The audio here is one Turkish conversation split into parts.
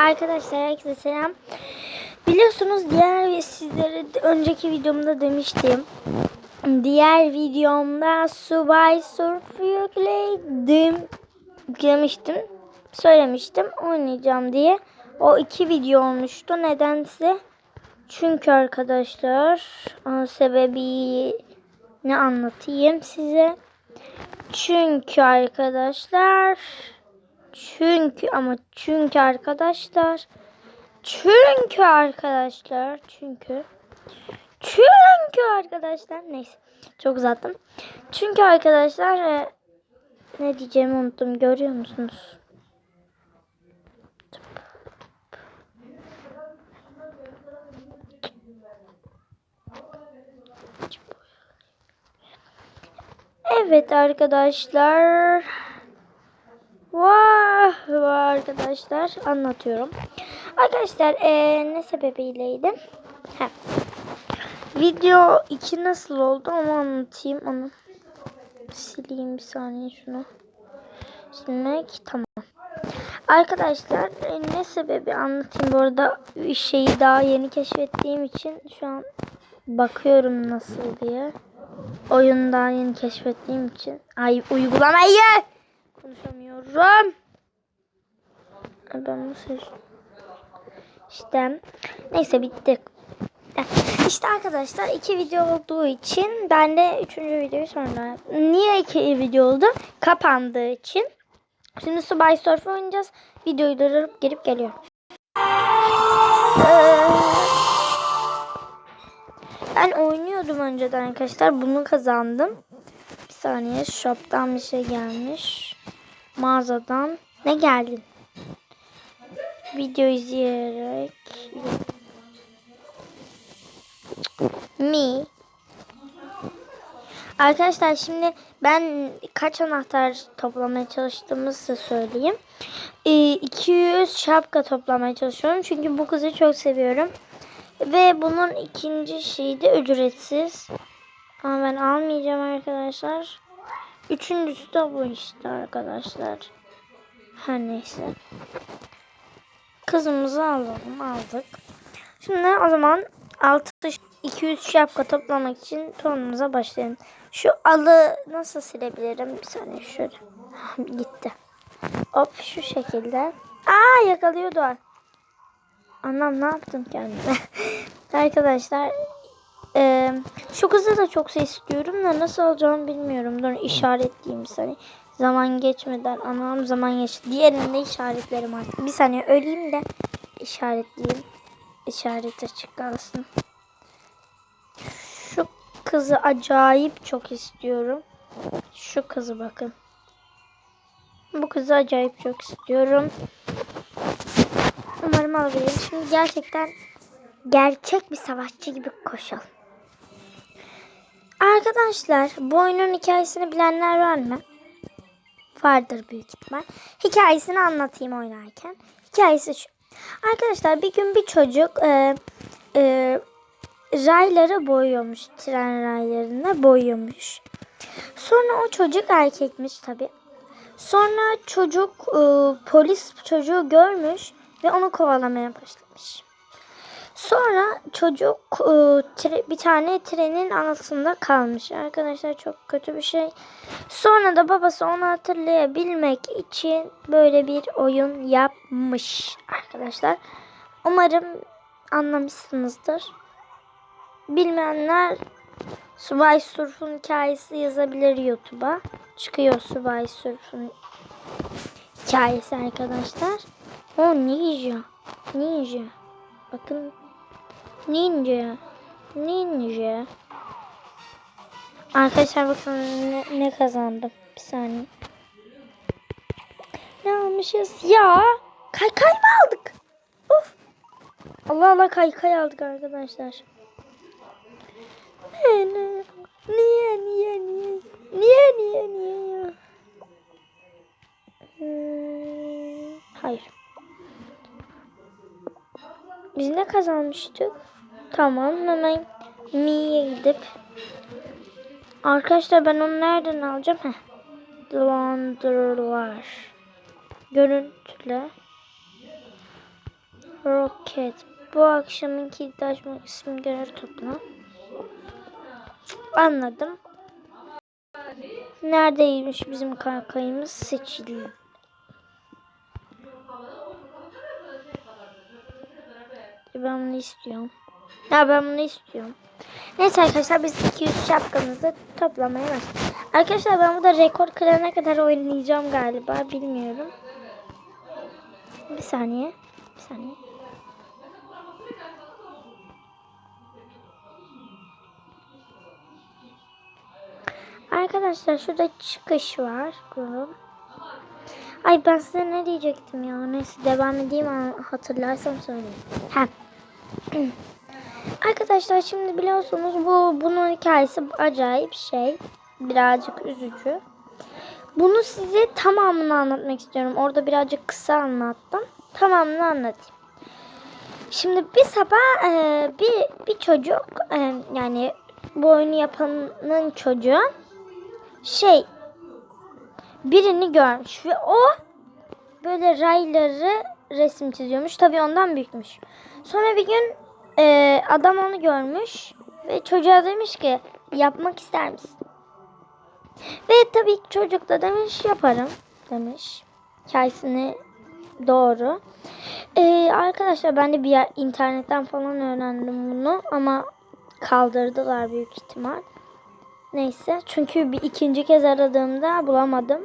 Arkadaşlar herkese selam. Biliyorsunuz diğer sizlere önceki videomda demiştim. Diğer videomda Subay Surf yükledim demiştim. Söylemiştim oynayacağım diye. O iki video olmuştu. Nedense çünkü arkadaşlar onun sebebi ne anlatayım size. Çünkü arkadaşlar çünkü ama çünkü arkadaşlar çünkü arkadaşlar çünkü çünkü arkadaşlar neyse çok uzattım. Çünkü arkadaşlar e, ne diyeceğimi unuttum görüyor musunuz? Evet arkadaşlar. Vah vah arkadaşlar anlatıyorum. Arkadaşlar eee, ne sebebiyleydi? Heh. Video 2 nasıl oldu onu anlatayım onu. Sileyim bir saniye şunu. Silmek tamam. Arkadaşlar e, ne sebebi anlatayım. Bu arada şeyi daha yeni keşfettiğim için şu an bakıyorum nasıl diye. Oyunu daha yeni keşfettiğim için. Ay uygulamayı konuşamıyorum. Ben nasıl işte neyse bitti. İşte arkadaşlar iki video olduğu için ben de üçüncü videoyu sonra niye iki video oldu? Kapandığı için. Şimdi Subay Surf oynayacağız. Videoyu durdurup gelip geliyor. Ee, Ben oynuyordum önceden arkadaşlar. Bunu kazandım. Bir saniye shop'tan bir şey gelmiş. Mağazadan. Ne geldi? Video izleyerek. Mi. Arkadaşlar şimdi ben kaç anahtar toplamaya çalıştığımı size söyleyeyim. Ee, 200 şapka toplamaya çalışıyorum. Çünkü bu kızı çok seviyorum. Ve bunun ikinci şeyi de ücretsiz. Ama ben almayacağım arkadaşlar. Üçüncüsü de bu işte arkadaşlar. Her neyse. Kızımızı alalım. Aldık. Şimdi o zaman 6 200 şapka toplamak için tonumuza başlayalım. Şu alı nasıl silebilirim? Bir saniye şöyle. Gitti. Hop şu şekilde. Aa yakalıyordu. Anam ne yaptım kendime? Arkadaşlar e, şu kızı da çok istiyorum da nasıl olacağını bilmiyorum. Dur işaretleyeyim saniye. Zaman geçmeden anam zaman geçti. Diğerinde işaretlerim artık. Bir saniye öleyim de işaretleyeyim. İşaret açık kalsın. Şu kızı acayip çok istiyorum. Şu kızı bakın. Bu kızı acayip çok istiyorum. Umarım alabilirim. Şimdi gerçekten gerçek bir savaşçı gibi koşalım. Arkadaşlar bu oyunun hikayesini bilenler var mı? Vardır büyük ihtimal. Hikayesini anlatayım oynarken. Hikayesi şu. Arkadaşlar bir gün bir çocuk e, e, rayları boyuyormuş. Tren raylarını boyuyormuş. Sonra o çocuk erkekmiş tabi. Sonra çocuk e, polis çocuğu görmüş ve onu kovalamaya başlamış. Sonra çocuk e, bir tane trenin altında kalmış. Arkadaşlar çok kötü bir şey. Sonra da babası onu hatırlayabilmek için böyle bir oyun yapmış arkadaşlar. Umarım anlamışsınızdır. Bilmeyenler Subay Surf'un hikayesi yazabilir YouTube'a. Çıkıyor Subay Surf'un hikayesi arkadaşlar. O ninja. Ninja. Bakın. Ninja. Ninja. Arkadaşlar bakın ne, ne kazandım. Bir saniye. Ne almışız? Ya. Kaykay mı aldık? Of. Allah Allah kaykay aldık arkadaşlar. Ne? Niye niye niye? Niye niye niye ya? Hmm, hayır. Biz ne kazanmıştık? Tamam hemen Mi'ye gidip Arkadaşlar ben onu nereden alacağım? Heh. Dolandırılar. Görüntüle. Roket. Bu akşamın kilidi açmak için görev topla. Anladım. Neredeymiş bizim kaykayımız? Seçildi. Ben bunu istiyorum. Ya ben bunu istiyorum. Neyse arkadaşlar biz 200 şapkamızı toplamaya başladık. Arkadaşlar ben burada rekor kırana kadar oynayacağım galiba. Bilmiyorum. Bir saniye. Bir saniye. Arkadaşlar şurada çıkış var. Durun. Ay ben size ne diyecektim ya. Neyse devam edeyim ama hatırlarsam söyleyeyim. Ha. Arkadaşlar şimdi biliyorsunuz bu bunun hikayesi acayip şey. Birazcık üzücü. Bunu size tamamını anlatmak istiyorum. Orada birazcık kısa anlattım. Tamamını anlatayım. Şimdi bir sabah e, bir bir çocuk e, yani bu oyunu yapanın çocuğu şey birini görmüş ve o böyle rayları resim çiziyormuş. Tabii ondan büyükmüş. Sonra bir gün e, adam onu görmüş ve çocuğa demiş ki yapmak ister misin? Ve tabii çocuk da demiş yaparım demiş. Hikayesini doğru. E, arkadaşlar ben de bir yer, internetten falan öğrendim bunu ama kaldırdılar büyük ihtimal. Neyse çünkü bir ikinci kez aradığımda bulamadım.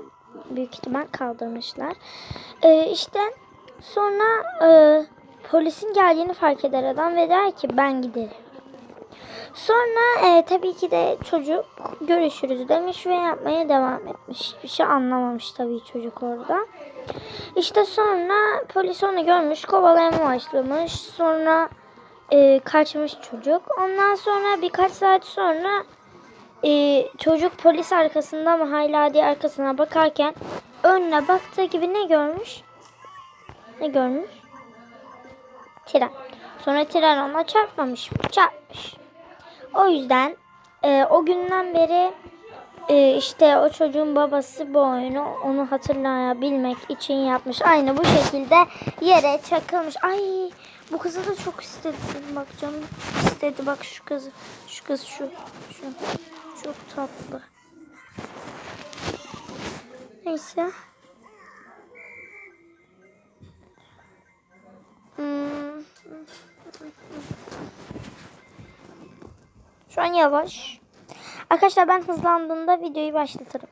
Büyük ihtimal kaldırmışlar. Ee, işte sonra e, polisin geldiğini fark eder adam ve der ki ben giderim. Sonra e, tabii ki de çocuk görüşürüz demiş ve yapmaya devam etmiş. Hiçbir şey anlamamış tabii çocuk orada. İşte sonra polis onu görmüş, kovalamaya başlamış. Sonra e, kaçmış çocuk. Ondan sonra birkaç saat sonra e, çocuk polis arkasında ama hala diye arkasına bakarken önüne baktığı gibi ne görmüş? Ne görmüş? Tren. Sonra tren ona çarpmamış mı? Çarpmış. O yüzden e, o günden beri e, işte o çocuğun babası bu oyunu onu hatırlayabilmek için yapmış. Aynı bu şekilde yere çakılmış. Ay bu kızı da çok istedim. Bak canım istedi. Bak şu kızı. Şu kız şu. Şu. Çok tatlı. Neyse. Şu an yavaş. Arkadaşlar ben hızlandığımda videoyu başlatırım.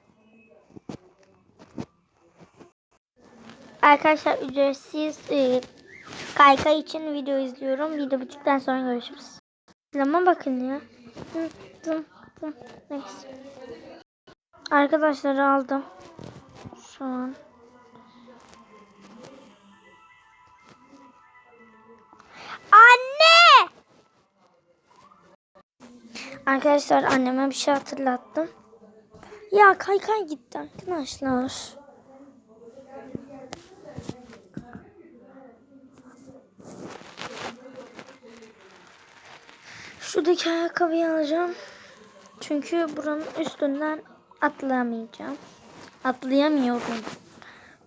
Arkadaşlar ücretsiz e, kaykay için video izliyorum. Video bittikten sonra görüşürüz. Zaman bakın ya. Hı, hı, hı. Neyse. Arkadaşlar aldım. Şu an. Anne! Arkadaşlar anneme bir şey hatırlattım. Ya kaykay gitti arkadaşlar. Şuradaki ayakkabıyı alacağım. Çünkü buranın üstünden atlayamayacağım. Atlayamıyorum.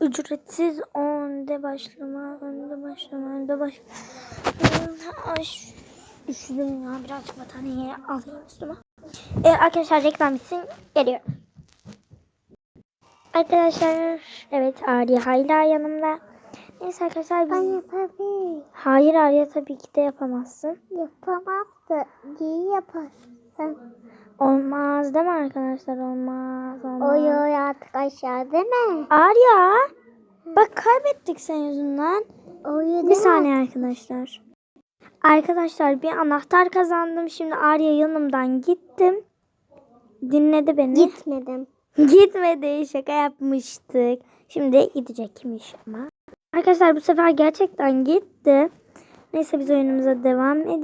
Ücretsiz önde başlama, önde başlama, önde baş... Ay, üşüdüm ya. Birazcık battaniye alayım üstüme. Ee, arkadaşlar reklam bitsin. Geliyorum. Arkadaşlar evet Arya hala yanımda. Neyse arkadaşlar biz... Ben yapabilirim. Hayır Arya tabii ki de yapamazsın. Yapamam da iyi yaparsın. Olmaz değil mi arkadaşlar? Olmaz. olmaz. Oy oy artık aşağı değil mi? Arya. Bak kaybettik sen yüzünden. Oy Bir saniye arkadaşlar. Arkadaşlar bir anahtar kazandım. Şimdi Arya yanımdan gittim. Dinledi beni. Gitmedim. Gitmedi. Şaka yapmıştık. Şimdi gidecekmiş ama. Arkadaşlar bu sefer gerçekten gitti. Neyse biz oyunumuza devam edelim.